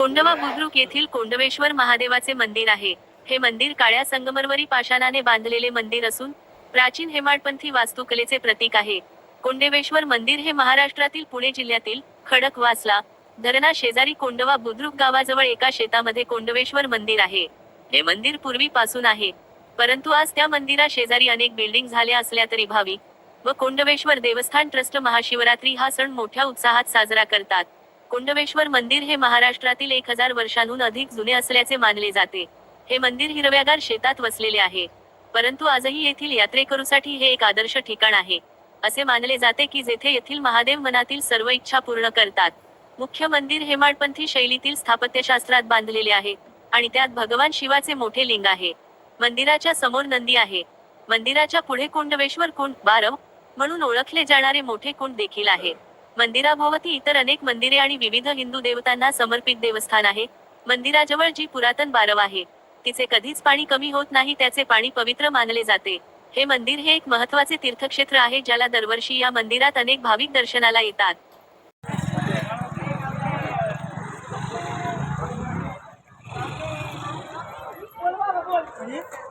कोंडवा बुद्रुक येथील कोंडवेश्वर महादेवाचे मंदिर आहे. हे मंदिर काळ्या संगमरवरी पाषाणाने बांधलेले मंदिर असून प्राचीन हेमाडपंथी वास्तुकलेचे प्रतीक आहे. कोंडवेश्वर मंदिर हे महाराष्ट्रातील पुणे जिल्ह्यातील खडकवासला धरणा शेजारी कोंडवा बुद्रुक गावाजवळ एका शेतामध्ये कोंडवेश्वर मंदिर आहे. हे मंदिर पूर्वीपासून आहे. परंतु आज त्या मंदिरा शेजारी अनेक बिल्डिंग झाल्या असल्या तरी भावी व कोंडवेश्वर देवस्थान ट्रस्ट महाशिवरात्री हा सण मोठ्या उत्साहात साजरा करतात. कुंडवेश्वर मंदिर हे महाराष्ट्रातील एक हजार वर्षांहून अधिक जुने असल्याचे मानले जाते. हे मंदिर हिरव्यागार शेतात वसलेले आहे. परंतु आजही येथील यात्रेकरूसाठी हे एक आदर्श ठिकाण आहे. असे मानले जाते की जेथे येथील महादेव मनातील सर्व इच्छा पूर्ण करतात. मुख्य मंदिर हेमाडपंथी शैलीतील स्थापत्यशास्त्रात बांधलेले आहे आणि त्यात भगवान शिवाचे मोठे लिंग आहे. मंदिराच्या समोर नंदी आहे. मंदिराच्या पुढे कुंडवेश्वर कुंड बारव म्हणून ओळखले जाणारे मोठे कुंड देखील आहे. मंदिराभोवती इतर अनेक मंदिरे आणि विविध हिंदू देवतांना समर्पित देवस्थान आहे मंदिराजवळ जी पुरातन बारव आहे तिचे कधीच पाणी कमी होत नाही त्याचे पाणी पवित्र मानले जाते हे मंदिर हे एक महत्त्वाचे तीर्थक्षेत्र आहे ज्याला दरवर्षी या मंदिरात अनेक भाविक दर्शनाला येतात Yeah.